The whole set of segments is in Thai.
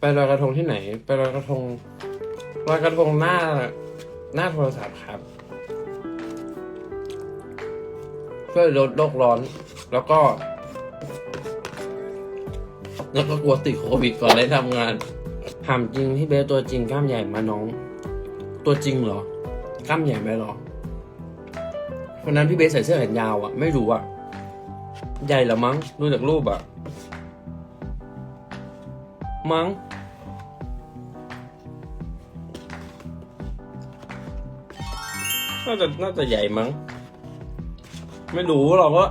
ไปลอยกระทงที่ไหน ไปลอยกระทงลอยกระทงหน้าหน้าโทรศัพท์ครับเพื่อลดโลกร้อน แล้วก็ แล้วก็กลัวติดโควิดก่อนได้ทำงานถามจริงที่เบสตัวจริงกล้ามใหญ่มาน้อง ตัวจริงเหรอกล้ามใหญ่ไหมหรอวันนั้นพี่เบสใส่เสื้อแขนยาวอะไม่รู้อะใหญ่เหรอมั้งดูจากรูปอะ มั้ง น่าจะน่าจะใหญ่มั้ง ไม่รู้เราก็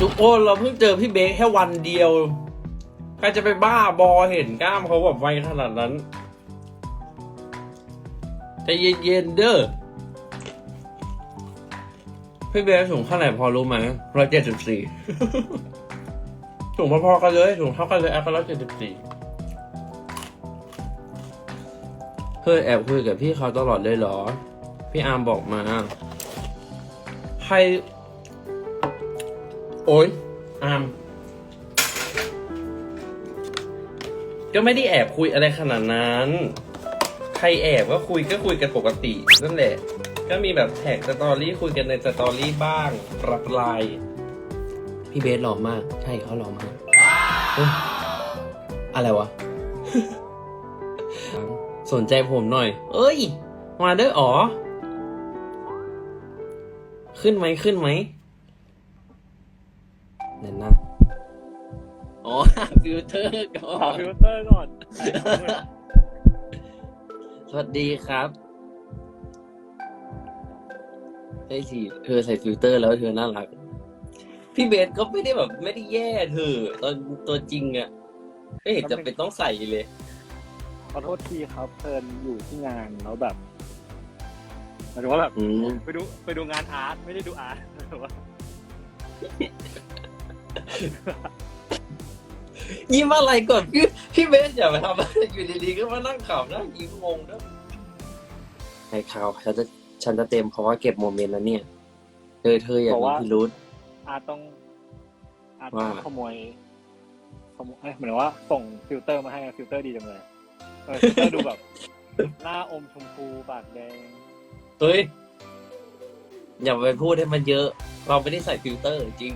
ทุกคนเราเพิ่งเจอพี่เบสแค่วันเดียว ใครจะไปบ้าบอเห็นกล้ามเขาแบบไวขนาดนั้นใจะเย็นๆเด้อพี่เบสสูงเท่าไหร่พอรู้ไหมร้อยเจ็ดสิบสี่ สูงพอๆกันเลยสูงเท่ากันเลยแอปก็ร้อยเจ็ดสิบสี่เคยแอบคุยกับพี่เขาตลอดเลยเหรอ พี่อาร์มบอกมา ใคร โอ้ยอาร์มก็ไม่ได้แอบคุยอะไรขนาดนั้น ใครแอบก็คุยก็คุยกันปกตินั่นแหละ ก็มีแบบแท็กสตอรี่คุยกันในสตอรี่บ้างปรับไลน์ พี่เบสหล่อมาก ใช่เขาหล่อมากเฮ้ยอะไรวะ สนใจผมหน่อย เอ้ย มาเด้ออ๋อ ขึ้นไหมขึ้นไหมเดี๋ยวนะอ๋อฟิลเตอร์ก่อขอนฟิลเตอร์ก่อน สวัสดีครับใช่สิเธอใส่ฟิลเตอร์แล้วเธอน่ารัก พี่เบสก็ไม่ได้แบบไม่ได้แย่เธอตอนตัวจริงอะไม่เห็นจะเป็นต้องใส่เลย ขอโทษทีครับเพลินอยู่ที่งานแล้วแบบหมายถึงว่าแบบอืม ไปดูไปดูงานอาร์ตไม่ได้ดูอาร์ตแต่ว่ายิ้มอะไรก่อนพี่พี่เบสอย่ามาทำอะไรอยู่ดีๆก็มานั่งขำนั่งยิ้มงงด้วยไอ้ข่าวฉันจะฉันจะเต็มเพราะว่าเก็บโมเมนต์แล้วเนี่ย เธอเธออย่ามีพิรุษ อาร์ตต้องอาร์ตว่าต้องขโมยขโมยเอ้ยเหมือนว่าส่งฟิลเตอร์มาให้ฟิลเตอร์ดีจังเลยเออฟิลเตอร์ดูแบบ หน้าอมชมพูปากแดงเฮ้ยอย่าไปพูดให้มันเยอะ เราไม่ได้ใส่ฟิลเตอร์จริง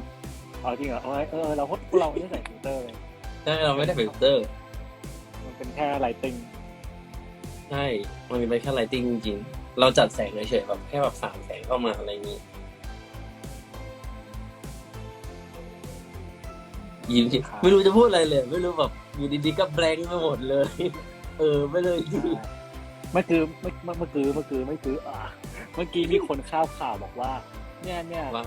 เอาจริงเหรอเอาไว้เออเราพวกเราไม่ได้ใส่ฟิลเตอร์เลยใช่เราไม่ได้ฟิลเตอร์ มันเป็นแค่ไลติงใช่ มันมีไปแค่ไลติ้งจริงๆเราจัดแสงเฉยๆแบบแค่แบบสามแสงเข้ามาอะไรอย่างนี้ ยิ้มที่ไม่รู้จะพูดอะไรเลย ไม่รู้แบบอยู่ดีๆก็แบงค์ไปหมดเลย เออไม่เลยจริงเมื่อกี้เมื่อเมื่อเมื่อกี้เมื่อกี้เมื่อกี้อะเมื่อกี้มีคนข้าวข่าวบอกว่า เนี่ยเนี่ยว่า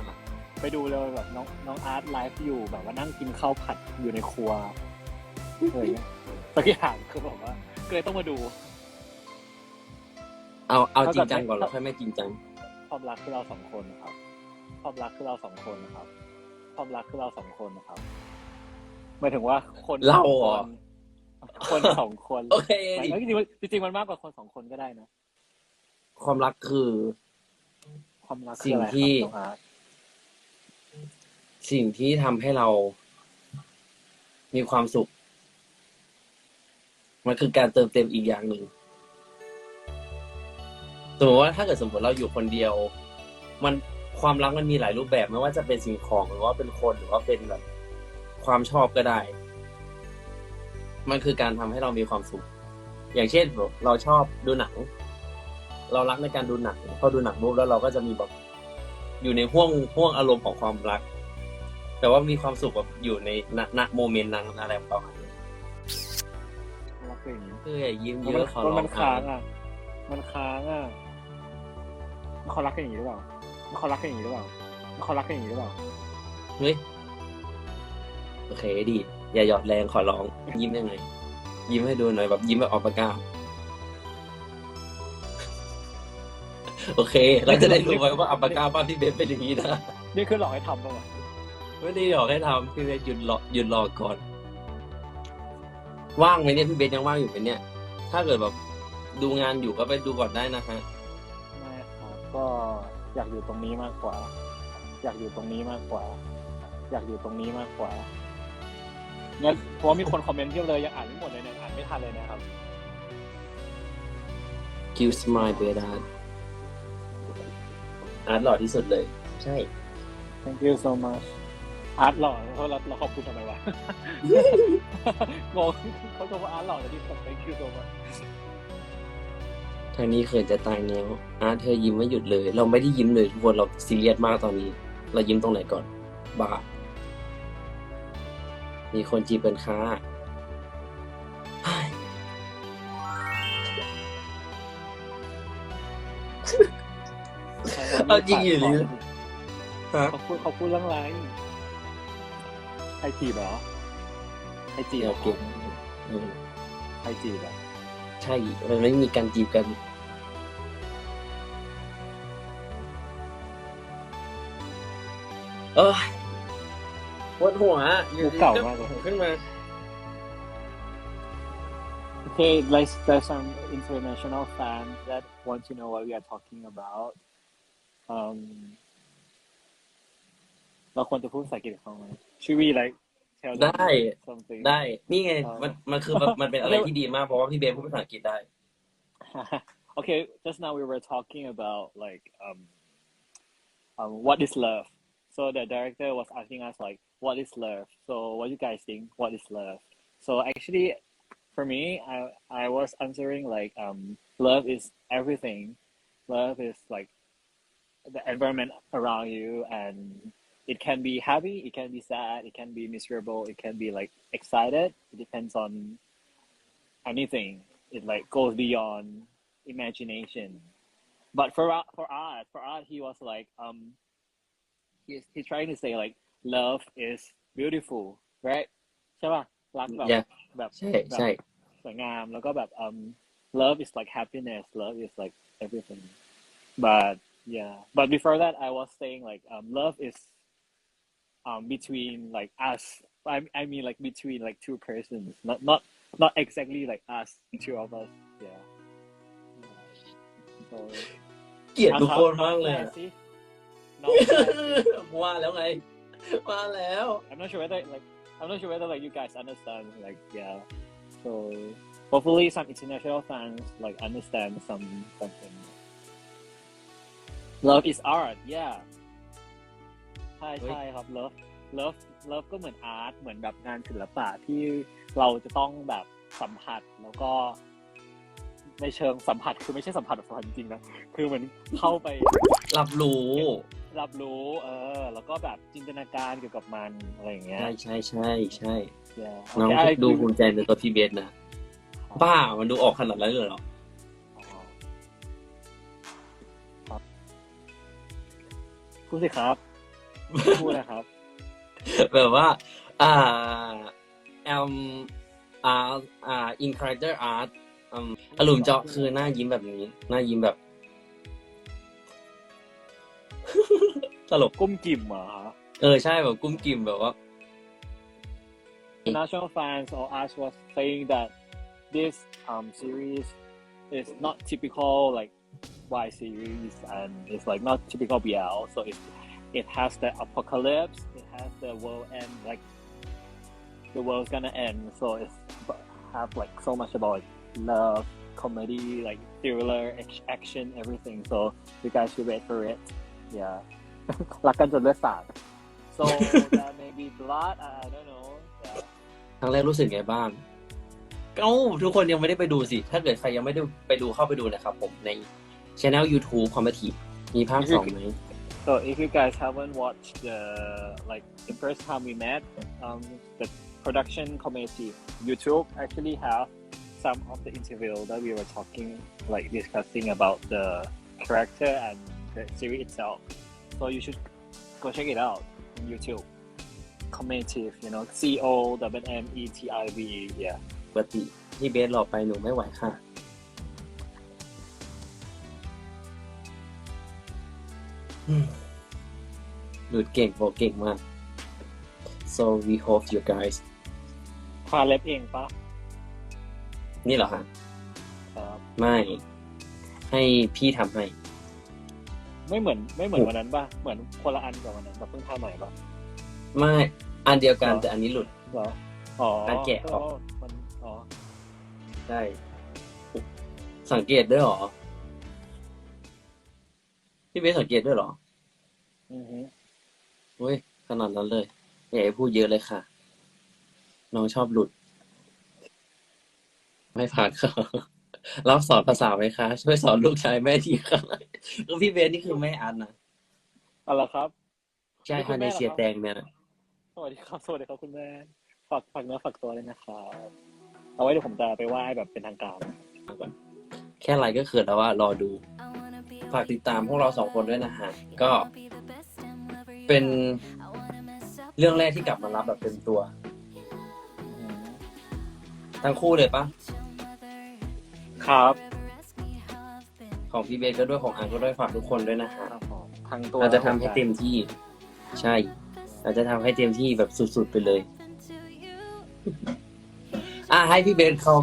ไปดูเลยแบบน้องน้องอาร์ตไลฟ์อยู่แบบว่านั่งกินข้าวผัดอยู่ในครัวอะไรเงี้ยสักอย่างคือบอกว่าก็เลยต้องมาดู เอาเอาจริงจังก่อนแล้วค่อยไม่จริงจังความรักคือเราสองคนนะครับความรักคือเราสองคนนะครับความรักคือเราสองคนนะครับ หมายถึงว่าคนเราเหรอ คนสองคนโอเค หมายดิถึงจริงๆมันจริงๆมันมากกว่าคนสองคนก็ได้นะ ความรักคือ ความรักสิ่คืองอะไรครับที่น้องอาร์ตสิ่งที่ทำให้เรา มีความสุข มันคือการเติมเต็มอีกอย่างหนึ่งสมมติว่าถ้าเกิดสมมติเราอยู่คนเดียว มันความรักมันมีหลายรูปแบบไม่ว่าจะเป็นสิ่งของหรือว่าเป็นคนหรือว่าเป็นแบบ ความชอบก็ได้ มันคือการทำให้เรามีความสุข อย่างเช่นแบบเราชอบดูหนัง เรารักในการดูหนังพอดูหนังปุ๊บแล้วเราก็จะมีแบบอยู่ในห่วงห่วงอารมณ์ของความรัก แต่ว่ามีความสุขแบบอยู่ในณณโมเมนต์นั้นอะไรประมาณนี้รักเป็นอย่างนี้คืออย่ายิ้มมัเยนอะขอร้องมันค้างอะ มันค้างอะมันเขารักกันอย่างนี้หรือเปล่ามันเขารักกันอย่างนี้หรือเปล่ามันเขารักกันอย่างนี้หรือเปล่าเฮ้ย โอเคดีอย่าหยอดแรงขอร้อง ยิ้มยังไง ยิ้มให้ดูหน่อยแบบยิ้มแบบออกปากกาโอเค เราจะได้รู้ไว้ว่าอัปปากาบ้านที่เบสเป็นอย่างนี้นะนี่คือหลอกให้ทำป่าวะไม่ได้หยอกให้ทำพี่เบสหยุดรอหยุดรอก่อน ว่างไหมเนี่ยพี่เบสยังว่างอยู่ไหมเนี่ย ถ้าเกิดแบบดูงานอยู่ก็ไปดูก่อนได้นะฮะไม่ครับก็อยากอยู่ตรงนี้มากกว่า อยากอยู่ตรงนี้มากกว่า อยากอยู่ตรงนี้มากกว่า งั้นเพราะว่ามีคนคอมเมนต์เพียบเลยยังอ่านไม่หมดเลยเนี่ยอ่านไม่ทันเลยนะครับคิวสมายเบดาร์อาร์ตหล่อที่สุดเลย ใช่ thank you so much อาร์ตหล่อเพราะเราเราขอบคุณทำไมวะ งงเขาจะว่าอาร์ตหล่อแต่ที่ thank you so much ทางนี้เขินจะตายแล้วอาร์ตเธอยิ้มไม่หยุดเลย เราไม่ได้ยิ้มเลยทุกคนเราซีเรียสมากตอนนี้ เรายิ้มตรงไหนก่อนบ้า มีคนจีบเป็นค้าเฮ้ยเอาจริงอยู่เลยฮะเขาพูดเขาพูดเรื่องอะไรใครจีบเหรอใครจีบเดี๋เหรอยวเก็บอืมใครจีบเหรอใช่ มันไม่มีการจีบกันเออ ปวดหัวอยู่ดีขึ้นมา Okay, like there's some international fans that want to know what we are talking about. Um, เราควรจะพูดภาษาอังกฤษกับเขาไหม Should we like tell them ได้ something? ได้ นี่ไง เออ มัน มันคือแบบมันเป็นอะไรที่ดีมาก เพราะว่าพี่เบนพูดภาษาอังกฤษได้ okay, just now we were talking about like um, um, what is love. So the director was asking us like, what is love? So what you guys think? What is love? So actually, for me, I I was answering like um, love is everything. Love is like the environment around you, and it can be happy, it can be sad, it can be miserable, it can be like excited. It depends on anything. It like goes beyond imagination. But for for art, for art, he was like um, he's he's trying to say like love is beautiful, right? ใช่ป่ะรักแบบ Yeah แบบ ใช่ แบบ ใช่ สวยงามแล้วก็แบบ um love is like happiness love is like everything but yeah but before that I was saying like um love is um between like us I I mean like between like two persons not not not exactly like us two of us yeah, yeah. so เกลียดทุกคนมากเลย น้องแปสิน้องแปสิ ว่าแล้วไง ว่าแล้ว I'm not sure whether like I'm not sure whether like you guys understand like yeah. So hopefully some international fans like understand some something. Love is art, yeah. ใช่ใช่ครับ love love love ก็เหมือนอาร์ตเหมือนแบบงานศิลปะที่เราจะต้องแบบสัมผัสแล้วก็ในเชิงสัมผัสคือไม่ใช่สัมผัสแบบสัมผัสจริงๆนะ คือเหมือนเข้าไปรับรู้ รับรู้ เออ แล้วก็แบบจินตนาการเกี่ยวกับมันอะไรอย่างเงี้ย ใช่ใช่ใช่ใช่ Yeah. น้อง Okay, I ดู agree ภูมิใจในตัวพี่เบสนะบ้ามันดูออกขนาดนั้นเลยเหรอพูดสิครับพูดนะครับ แบบว่า อ่า um art อ่า in character art อืมอารมณ์เจาะคือหน้ายิ้มแบบนี้ หน้ายิ้มแบบ ตลก กุ้มกิ่มเหรอฮะ เออ ใช่แบบกุ้มกิ่มแบบว่า National fans or us was saying that this um series is not typical like Y series and it's like not typical BL. So it it has the apocalypse, it has the world end like the world's gonna end. So it's have like so much about love, comedy, like thriller, ac- action, everything. So you guys should wait for it. Yeah. รักกันจนเลือดสาด So that may be blood. I I don't know. Yeah. ครั้งแรกรู้สึกไงบ้างเอ้าทุกคนยังไม่ได้ไปดูสิ ถ้าเกิดใครยังไม่ได้ไปดูเข้าไปดูนะครับผมในช anel YouTube ความทีมีภาคสองไหม So if you guys haven't watched the like the first time we met, um, the production committee YouTube actually have some of the interview that we were talking like discussing about the character and the series itself. So you should go check it out on YouTube. Committee, you know, C O W M E T I V E. Yeah. ปกติที่เบสหลอกไปหนูไม่ไหวค่ะอืมหลุดเก่งโบเก่งมาก so we hope you guys พาเล็บเองปะนี่เหรอฮะ ครับ ไม่ ให้พี่ทำให้ ไม่เหมือนไม่เหมือนวันนั้นปะเหมือนคนละอันกับวันนั้นแบบเพิ่งทำใหม่ปะไม่อันเดียวกันเหรอแต่อันนี้หลุดเหรออ๋อการแกะออกมันอ๋อใช่สังเกตด้วยเหรอพี่เบสสังเกตด้วยเหรออือฮึเฮ้ยขนาดนั้นเลยอย่าให้พูดเยอะเลยค่ะ น้องชอบหลุด ไม่ผ่านค่ะ รับสอนภาษาไหมคะ ช่วยสอนลูกชายแม่ทีค่ะก็พี่เบสนี่คือแม่อันนะเอาละครับ ใช่นี่คุค่ะณในแม่เหรอเชียครับแตงเนี่ยนะสวัสดีครับ สวัสดีครับคุณแม่ ฝากฝากเนื้อฝากตัวเลยนะครับเอาไว้เดี๋ยวผมจะไปไหว้แบบเป็นทางการแค่ไลค์ก็เขินแล้วว่ารอดู ฝากติดตามพวกเราสองคนด้วยนะฮะ ก็เป็นเรื่องแรกที่กลับมารับแบบเต็มตัว ทั้งคู่เลยปะ ครับ ของพี่เบสก็ด้วยของอันก็ด้วยฝากทุกคนด้วยนะฮะครับผมทางตัวเราจะทำให้เต็มที่ ใช่ เราจะทำให้เต็มที่แบบสุดๆไปเลย อะให้พี่เบสเขา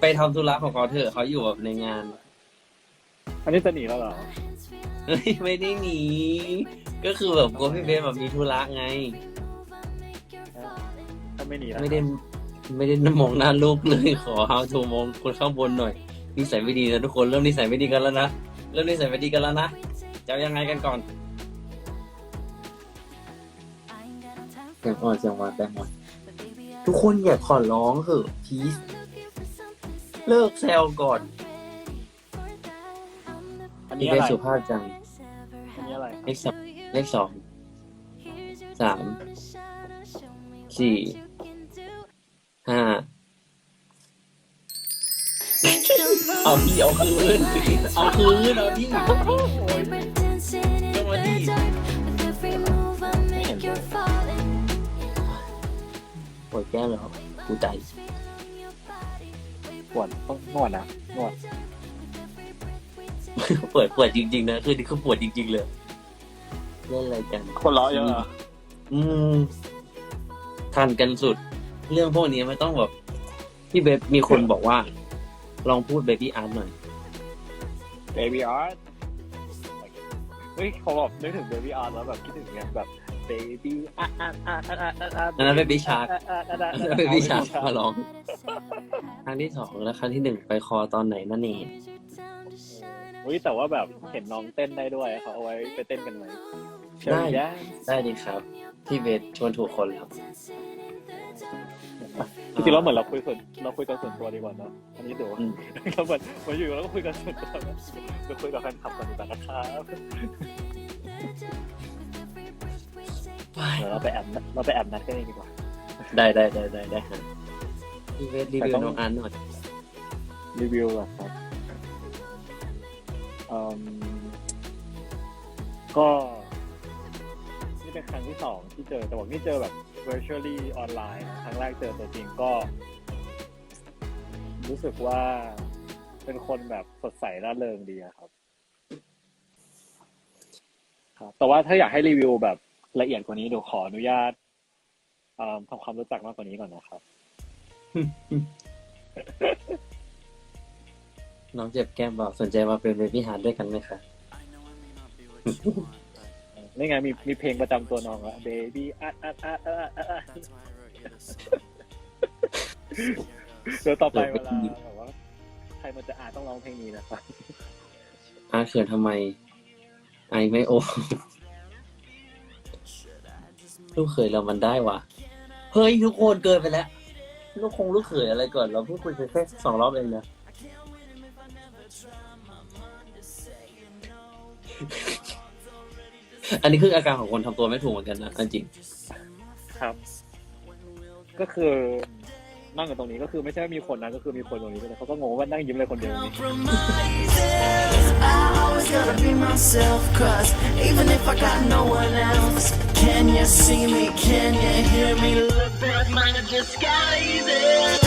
ไปทำธุระของเขาเถอะเขาอยู่แบบในงาน อันนี้จะหนีแล้วเหรอเฮ้ยไม่ได้หนี ก็คือแบบกลัวพี่เบสแบบมีธุระไง ถ้าไม่หนีแล้วไม่ได้ไม่ได้มองหน้าลูกเลยขอ how to มองคนข้างบนหน่อย นิสัยไม่ดีนะทุกคนเริ่มนิสัยไม่ดีกันแล้วนะเริ่มนิสัยไม่ดีกันแล้วนะจะเอายังไงกันก่อนเสียงอ่อนเสียงหวานแปลงหมดทุกคนอย่าขอร้องเถอะพีซเลิกแซวก่อนอันพี่นี้เบอะไรสสุภาพจังอันนี้อะไรเลขสองเลขสองสามสี่ห้า เอาพี่เอาคืนเอาคืนเอาพี่ปวดแก้มแล้วกูใจปวดต้องนวดนะนวดปวดปวดจริง ๆ นะคือนี่คือปวดจริง ๆ เลยเล่นอะไรกันคนร้อเยอะเหรออืมทันกันสุด เรื่องพวกนี้ไม่ต้องแบบพี่เบสมีคนบอกว่า ลองพูดเบบี้อาร์ตหน่อยเบบี้อาร์ตเฮ้ยเขาบอกนึกถึงเบบี้อาร์ตแล้วแบบคิดถึงเนี่ยแบบเบบี้อาร์ตอาร์ตอาร์ตอาร์ตอาร์ตอาร์ตอันนั้น Baby Shark แล้วเบบี้ชาร์มาร้องครั้งที่สองและครั้งที่หนึ่งไปคอตอนไหนนั่นเองเฮ้ยแต่ว่าแบบเห็นน้องเต้นได้ด้วยเขาเอาไว้ไปเต้นกันไหมได้เชิญย่าได้ดีครับพี่เบสชวนถูกคนแล้ว จริงๆแล้วเหมือนเราคุยส่วนเราคุยกันส่วนตัวดีกว่าเนอะอันนี้เดี๋ยวอืม เราเหมือนเหมือนอยู่ๆแล้วก็คุยกันส่วนตัวนะเดี๋ยวคุยกับแฟนคลับกันดีกว่านะครับไปเดี๋ยวเราไปแอบนัดเราไปแอบนัดกันเองดีกว่า ได้ได้ได้ได้ได้ฮะพี่เบสรีวิวแต่ต้องน้องอันหน่อยรีวิวเหรอครับอืมก็ นี่เป็นครั้งที่สองที่เจอแต่ว่านี่เจอแบบ virtually ออนไลน์ครั้งแรกเจอตัวจริงก็ รู้สึกว่าเป็นคนแบบสดใสร่าเริงดีอะครับ ครับ แต่ว่าถ้าอยากให้รีวิวแบบละเอียดกว่านี้เดี๋ยวขออนุญาตเอิ่มทำความรู้จักมากกว่านี้ก่อนนะครับ น้องเจ็บแก้มบอกสนใจมาเป็นเบบี้ฮาร์ดด้วยกันไหมคะ นี่ไงมีมีเพลงประจำตัวน้องอะ baby อะอะอะอะอะอะเดี๋ยวต่อไปเวลาแบบว่าใครมันจะอ่านต้องร้องเพลงนี้นะครับอาเขินทำไม ไอไม่โอลูกเขยเรามันได้วะเฮ้ยทุกคนเกินไปแล้ว ลูกคงลูกเขยอะไรก่อน เราเพิ่งคุยแค่สองรอบเองนะ อันนี้คืออาการของคนทำตัวไม่ถูกเหมือนกันนะเอาจริง ครับ ก็คือนั่งอยู่ตรงนี้ก็คือไม่ใช่ว่ามีคนนะก็คือมีคนตรงนี้ด้วยเขาก็งงว่านั่งยิ้มอะไรคนเดียวตรงนี้ I always gotta be myself, cause even if I got no one else, can you see me? Can you hear me? Look back, mind of disguises.